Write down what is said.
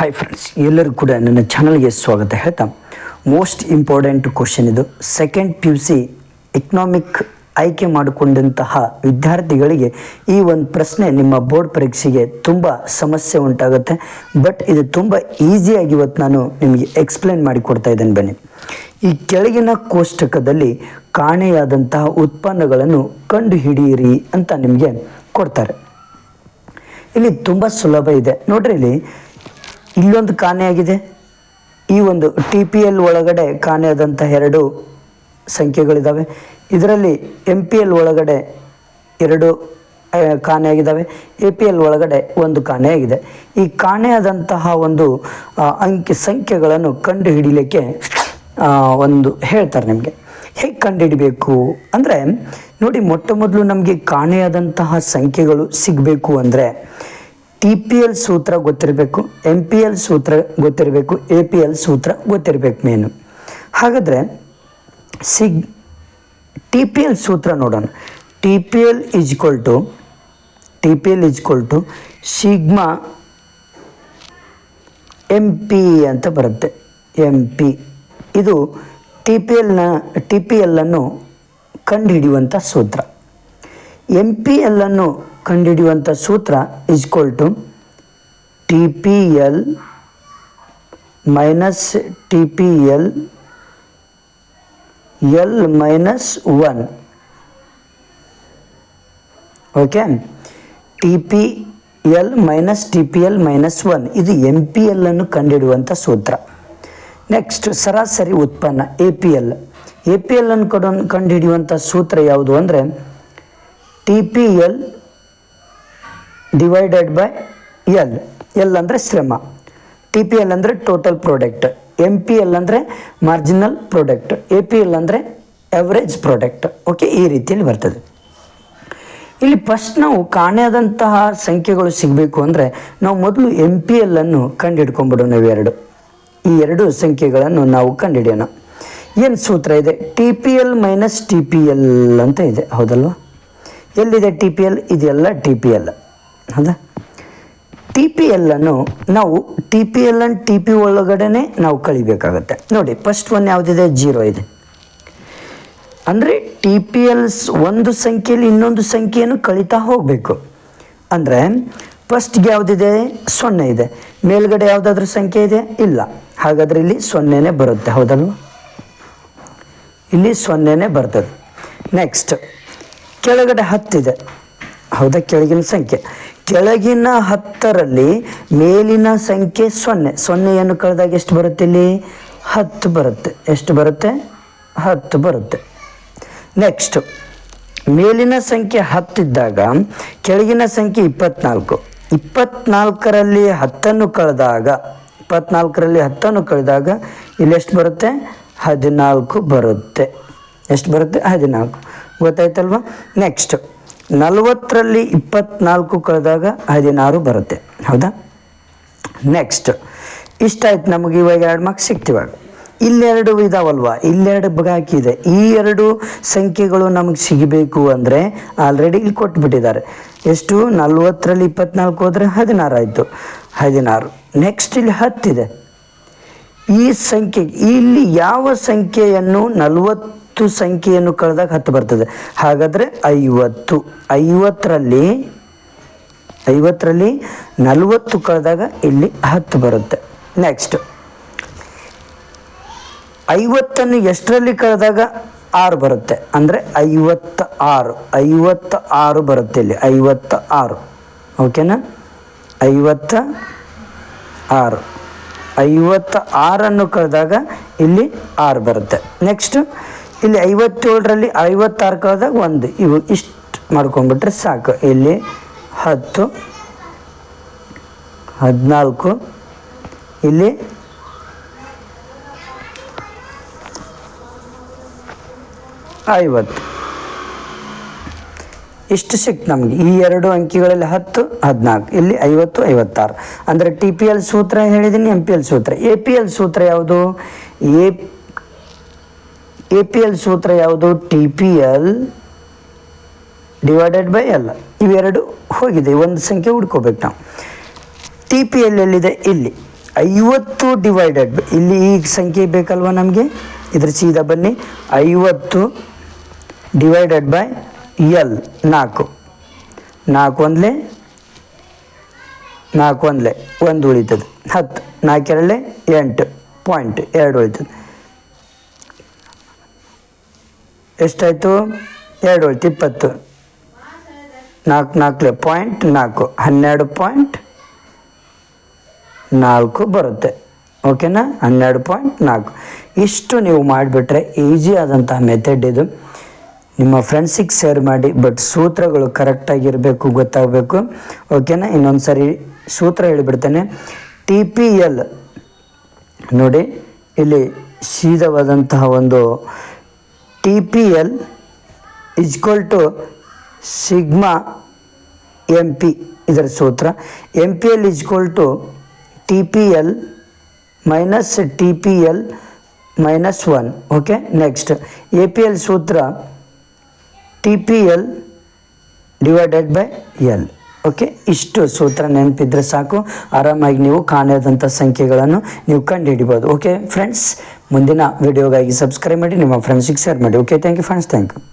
Hi friends ಎಲ್ಲರೂ ಕೂಡ ನನ್ನ ಚಾನಲ್ಗೆ ಸ್ವಾಗತ ಹೇಳ್ತಾ. ಮೋಸ್ಟ್ ಇಂಪಾರ್ಟೆಂಟ್ ಕ್ವಶನ್ ಇದು. Second P U C economic ಆಯ್ಕೆ ಮಾಡಿಕೊಂಡಂತಹ ವಿದ್ಯಾರ್ಥಿಗಳಿಗೆ ಈ ಒಂದು ಪ್ರಶ್ನೆ ನಿಮ್ಮ ಬೋರ್ಡ್ ಪರೀಕ್ಷೆಗೆ ತುಂಬ ಸಮಸ್ಯೆ ಉಂಟಾಗುತ್ತೆ. ಬಟ್ ಇದು ತುಂಬ ಈಸಿಯಾಗಿ ಇವತ್ತು ನಾನು ನಿಮಗೆ ಎಕ್ಸ್ಪ್ಲೇನ್ ಮಾಡಿ ಕೊಡ್ತಾ ಇದ್ದೇನೆ ಬನ್ನಿ. ಈ ಕೆಳಗಿನ ಕೋಷ್ಟಕದಲ್ಲಿ ಕಾಣೆಯಾದಂತಹ ಉತ್ಪನ್ನಗಳನ್ನು ಕಂಡುಹಿಡಿಯಿರಿ ಅಂತ ನಿಮಗೆ ಕೊಡ್ತಾರೆ. ಇಲ್ಲಿ ತುಂಬ ಸುಲಭ ಇದೆ. ನೋಡ್ರಿ ಇಲ್ಲಿ ಇಲ್ಲೊಂದು ಕಾಣೆಯಾಗಿದೆ ಈ ಒಂದು ಟಿ ಪಿ ಎಲ್ ಒಳಗಡೆ ಕಾಣೆಯಾದಂಥ ಎರಡು ಸಂಖ್ಯೆಗಳಿದ್ದಾವೆ ಇದರಲ್ಲಿ ಎಂ ಪಿ ಎಲ್ ಒಳಗಡೆ ಎರಡು ಕಾಣೆಯಾಗಿದ್ದಾವೆ ಎ ಪಿ ಎಲ್ ಒಳಗಡೆ ಒಂದು ಕಾಣೆಯಾಗಿದೆ ಈ ಕಾಣೆಯಾದಂತಹ ಒಂದು ಅಂಕಿ ಸಂಖ್ಯೆಗಳನ್ನು ಕಂಡು ಹಿಡಿಲಿಕ್ಕೆ ಒಂದು ಹೇಳ್ತಾರೆ ನಿಮಗೆ. ಹೇಗೆ ಕಂಡುಹಿಡಬೇಕು ಅಂದರೆ, ನೋಡಿ ಮೊಟ್ಟ ಮೊದಲು ನಮಗೆ ಕಾಣೆಯಾದಂತಹ ಸಂಖ್ಯೆಗಳು ಸಿಗಬೇಕು ಅಂದರೆ ಟಿ ಪಿ ಎಲ್ ಸೂತ್ರ ಗೊತ್ತಿರಬೇಕು ಎಂ ಪಿ ಎಲ್ ಸೂತ್ರ ಗೊತ್ತಿರಬೇಕು ಎ ಪಿ ಎಲ್ ಸೂತ್ರ ಗೊತ್ತಿರಬೇಕು ಮೇನು ಹಾಗಾದರೆ ಸಿಗ್ ಟಿ ಪಿ ಎಲ್ ಸೂತ್ರ ನೋಡೋಣ. T P L equal to T P L equal to sigma M P ಅಂತ ಬರುತ್ತೆ. ಎಂ ಪಿ ಇದು ಟಿ ಪಿ ಎಲ್ನ ಟಿ ಪಿ ಎಲ್ಲನ್ನು ಕಂಡುಹಿಡಿಯುವಂಥ ಸೂತ್ರ. ಎಂ ಪಿ ಎಲ್ಲನ್ನು ಕಂಡುಹಿಡಿಯುವಂಥ ಸೂತ್ರ equal to T P L minus T P L L minus one okay T P L minus T P L minus one ಇದು ಎಂ ಪಿ ಎಲ್ ಅನ್ನು ಕಂಡುಹಿಡುವಂಥ ಸೂತ್ರ. ನೆಕ್ಸ್ಟ್ ಸರಾಸರಿ ಉತ್ಪನ್ನ A P L A P L ಅನ್ನು ಕಂಡು ಕಂಡುಹಿಡಿಯುವಂಥ ಸೂತ್ರ ಯಾವುದು ಅಂದರೆ T P L divided by L L ಅಂದರೆ ಶ್ರಮ. ಟಿ ಪಿ ಎಲ್ ಅಂದರೆ total product M P L ಅಂದರೆ marginal product A P L ಅಂದರೆ ಎವರೇಜ್ ಪ್ರಾಡಕ್ಟ್ ಓಕೆ ಈ ರೀತಿಯಲ್ಲಿ ಬರ್ತದೆ. ಇಲ್ಲಿ ಫಸ್ಟ್ ನಾವು ಕಾಣೆಯಾದಂತಹ ಸಂಖ್ಯೆಗಳು ಸಿಗಬೇಕು ಅಂದರೆ ನಾವು ಮೊದಲು ಎಂ ಪಿ ಎಲ್ಲನ್ನು ಅನ್ನು ಕಂಡುಹಿಡ್ಕೊಂಡ್ಬಿಡೋಣ ಇವೆರಡು ಈ ಎರಡು ಸಂಖ್ಯೆಗಳನ್ನು ನಾವು ಕಂಡುಹಿಡಿಯೋಣ. ಏನು ಸೂತ್ರ ಇದೆ? T P L minus T P L ಅಂತ ಇದೆ. ಹೌದಲ್ವಾ? ಎಲ್ಲಿದೆ ಟಿ ಪಿ ಎಲ್? ಇದೆಲ್ಲ ಟಿ ಪಿ ಎಲ್. ಹೌದಾ? ಟಿ ಪಿ ಎಲ್ಲನ್ನು ನಾವು ಟಿ ಪಿ ಎಲ್ ಅನ್ನು ಟಿ ಪಿ ಒಳಗಡೆನೆ ನಾವು ಕಳಿಬೇಕಾಗತ್ತೆ. ನೋಡಿ ಫಸ್ಟ್ ಒನ್ ಯಾವುದಿದೆ? ಜೀರೋ ಇದೆ. ಅಂದರೆ ಟಿ ಪಿ ಎಲ್ ಒಂದು ಸಂಖ್ಯೆಯಲ್ಲಿ ಇನ್ನೊಂದು ಸಂಖ್ಯೆಯನ್ನು ಕಳೀತಾ ಹೋಗಬೇಕು. ಅಂದರೆ ಫಸ್ಟ್ಗೆ ಯಾವುದಿದೆ? ಸೊನ್ನೆ ಇದೆ. ಮೇಲ್ಗಡೆ ಯಾವುದಾದ್ರೂ ಸಂಖ್ಯೆ ಇದೆ? ಇಲ್ಲ. ಹಾಗಾದರೆ ಇಲ್ಲಿ ಸೊನ್ನೆನೇ ಬರುತ್ತೆ. ಹೌದಲ್ವ? ಇಲ್ಲಿ ಸೊನ್ನೆನೇ ಬರ್ತದೆ. ನೆಕ್ಸ್ಟ್ ಕೆಳಗಡೆ ಹತ್ತಿದೆ ಹೌದಾ? ಕೆಳಗಿನ ಸಂಖ್ಯೆ. ಕೆಳಗಿನ ಹತ್ತರಲ್ಲಿ ಮೇಲಿನ ಸಂಖ್ಯೆ ಸೊನ್ನೆ. ಸೊನ್ನೆಯನ್ನು ಕಳೆದಾಗ ಎಷ್ಟು ಬರುತ್ತೆ ಇಲ್ಲಿ? ಹತ್ತು ಬರುತ್ತೆ. ಎಷ್ಟು ಬರುತ್ತೆ? ಹತ್ತು ಬರುತ್ತೆ. ನೆಕ್ಸ್ಟ್ ಮೇಲಿನ ಸಂಖ್ಯೆ ಹತ್ತಿದ್ದಾಗ ಕೆಳಗಿನ ಸಂಖ್ಯೆ ಇಪ್ಪತ್ನಾಲ್ಕು. ಇಪ್ಪತ್ನಾಲ್ಕರಲ್ಲಿ ಹತ್ತನ್ನು ಕಳೆದಾಗ, ಇಪ್ಪತ್ನಾಲ್ಕರಲ್ಲಿ ಹತ್ತನ್ನು ಕಳೆದಾಗ ಇಲ್ಲಿ ಎಷ್ಟು ಬರುತ್ತೆ? ಹದಿನಾಲ್ಕು ಬರುತ್ತೆ. ಎಷ್ಟು ಬರುತ್ತೆ? ಹದಿನಾಲ್ಕು. ಗೊತ್ತಾಯ್ತಲ್ವಾ? ನೆಕ್ಸ್ಟ್ ನಲವತ್ತರಲ್ಲಿ ಇಪ್ಪತ್ನಾಲ್ಕು ಕಳೆದಾಗ ಹದಿನಾರು ಬರುತ್ತೆ. ಹೌದಾ? ನೆಕ್ಸ್ಟ್ ಇಷ್ಟಾಯ್ತು ನಮಗೆ ಇವಾಗ ಎರಡು ಮಾರ್ಕ್ಸ್ ಸಿಕ್ತಿವಾಗ ಇಲ್ಲೆರಡು ಇದಾವಲ್ವಾ? ಇಲ್ಲೆರಡು ಬಗಾಕಿದೆ ಈ ಎರಡು ಸಂಖ್ಯೆಗಳು ನಮಗೆ ಸಿಗಬೇಕು ಅಂದರೆ ಆಲ್ರೆಡಿ ಇಲ್ಲಿ ಕೊಟ್ಬಿಟ್ಟಿದ್ದಾರೆ. ಎಷ್ಟು? ನಲ್ವತ್ತರಲ್ಲಿ ಇಪ್ಪತ್ನಾಲ್ಕು ಹೋದರೆ ಹದಿನಾರು ಆಯಿತು. ಹದಿನಾರು. ನೆಕ್ಸ್ಟ್ ಇಲ್ಲಿ ಹತ್ತಿದೆ. ಈ ಸಂಖ್ಯೆ, ಇಲ್ಲಿ ಯಾವ ಸಂಖ್ಯೆಯನ್ನು ನಲವತ್ತು ಸಂಖ್ಯೆಯನ್ನು ಕಳೆದಾಗ ಹತ್ತು ಬರ್ತದೆ. ಹಾಗಾದರೆ ಐವತ್ತು. ಐವತ್ತರಲ್ಲಿ ಐವತ್ತರಲ್ಲಿ ನಲವತ್ತು ಕಳೆದಾಗ ಇಲ್ಲಿ ಹತ್ತು ಬರುತ್ತೆ. ನೆಕ್ಸ್ಟ್ ಐವತ್ತನ್ನು ಎಷ್ಟರಲ್ಲಿ ಕಳೆದಾಗ ಆರು ಬರುತ್ತೆ? ಅಂದರೆ ಐವತ್ತ ಆರು ಐವತ್ತ ಆರು ಬರುತ್ತೆ ಇಲ್ಲಿ. ಐವತ್ತ ಆರು ಓಕೆನಾ ಐವತ್ತ ಆರು ಐವತ್ತ ಆರನ್ನು ಕಳೆದಾಗ ಇಲ್ಲಿ ಆರು ಬರುತ್ತೆ. ನೆಕ್ಸ್ಟ್ ಇಲ್ಲಿ ಐವತ್ತೇಳರಲ್ಲಿ ಐವತ್ತಾರು ಕಳೆದಾಗ ಒಂದು. ಇವು ಇಷ್ಟು ಮಾಡ್ಕೊಂಡ್ಬಿಟ್ರೆ ಸಾಕು. ಇಲ್ಲಿ ಹತ್ತು, ಹದಿನಾಲ್ಕು, ಇಲ್ಲಿ ಐವತ್ತು. ಇಷ್ಟು ಸಿಕ್ತು ನಮಗೆ. ಈ ಎರಡು ಅಂಕಿಗಳಲ್ಲಿ ಹತ್ತು, ಹದಿನಾಲ್ಕು. ಇಲ್ಲಿ ಐವತ್ತು, ಐವತ್ತಾರು. ಅಂದರೆ ಟಿ ಪಿ ಎಲ್ ಸೂತ್ರ ಹೇಳಿದ್ದೀನಿ, ಎಂ ಪಿ ಎಲ್ ಸೂತ್ರ. ಎ ಪಿ ಎಲ್ ಸೂತ್ರ ಯಾವುದು? ಎ ಎ ಪಿ ಎಲ್ ಸೂತ್ರ ಯಾವುದು? T P L divided by L ಇವೆರಡು ಹೋಗಿದೆ. ಒಂದು ಸಂಖ್ಯೆ ಹುಡ್ಕೋಬೇಕು ನಾವು. ಟಿ ಪಿ ಎಲ್ ಎಲ್ಲಿದೆ? ಇಲ್ಲಿ. ಐವತ್ತು ಡಿವೈಡೆಡ್ ಇಲ್ಲಿ ಈ ಸಂಖ್ಯೆ ಬೇಕಲ್ವ ನಮಗೆ? ಇದ್ರ ಸೀದಾ ಬನ್ನಿ. ಐವತ್ತು ಡಿವೈಡೆಡ್ ಬೈ ಎಲ್ ನಾಲ್ಕು. ನಾಲ್ಕು ಒಂದಲೇ? ನಾಲ್ಕು ಒಂದಲೇ. ಒಂದು ಉಳಿತದೆ. ಹತ್ತು. ನಾಲ್ಕೆರಡಲೆ ಎಂಟು. ಪಾಯಿಂಟ್ ಎರಡು ಉಳಿತದೆ. ಎಷ್ಟಾಯಿತು? ಎರಡು ಉಳಿತು ಇಪ್ಪತ್ತು. ನಾಲ್ಕು ನಾಲ್ಕು ಪಾಯಿಂಟ್ ನಾಲ್ಕು. ಹನ್ನೆರಡು ಪಾಯಿಂಟ್ ನಾಲ್ಕು ಬರುತ್ತೆ. ಓಕೆನಾ? ಹನ್ನೆರಡು ಪಾಯಿಂಟ್ ನಾಲ್ಕು. ಇಷ್ಟು ನೀವು ಮಾಡಿಬಿಟ್ರೆ ಈಸಿ ಆದಂತಹ ಮೆಥಡ್ ಇದು. ನಿಮ್ಮ ಫ್ರೆಂಡ್ಸಿಗೆ ಶೇರ್ ಮಾಡಿ ಬಟ್ ಸೂತ್ರಗಳು ಕರೆಕ್ಟಾಗಿರಬೇಕು ಗೊತ್ತಾಗಬೇಕು. ಓಕೆನಾ? ಇನ್ನೊಂದು ಸರಿ ಸೂತ್ರ ಹೇಳಿಬಿಡ್ತೇನೆ. ಟಿ ಪಿ ಎಲ್ ನೋಡಿ, ಇಲ್ಲಿ ಸೀದವಾದಂತಹ ಒಂದು T P L equal to sigma M P ಇದರ ಸೂತ್ರ. M P L equal to T P L minus T P L minus one okay next A P L ಸೂತ್ರ T P L divided by L okay, ಇಷ್ಟು ಸೂತ್ರ ನೆನಪಿದ್ರೆ ಸಾಕು. ಆರಾಮಾಗಿ ನೀವು ಕಾಣದಂಥ ಸಂಖ್ಯೆಗಳನ್ನು ನೀವು ಕಂಡುಹಿಡಿಬೋದು. ಓಕೆ ಫ್ರೆಂಡ್ಸ್ ಮುಂದಿನ ವಿಡಿಯೋಗಾಗಿ ಸಬ್ಸ್ಕ್ರೈಬ್ ಮಾಡಿ, ನಿಮ್ಮ ಫ್ರೆಂಡ್ಸಿಗೆ ಶೇರ್ ಮಾಡಿ. Okay thank you friends thank you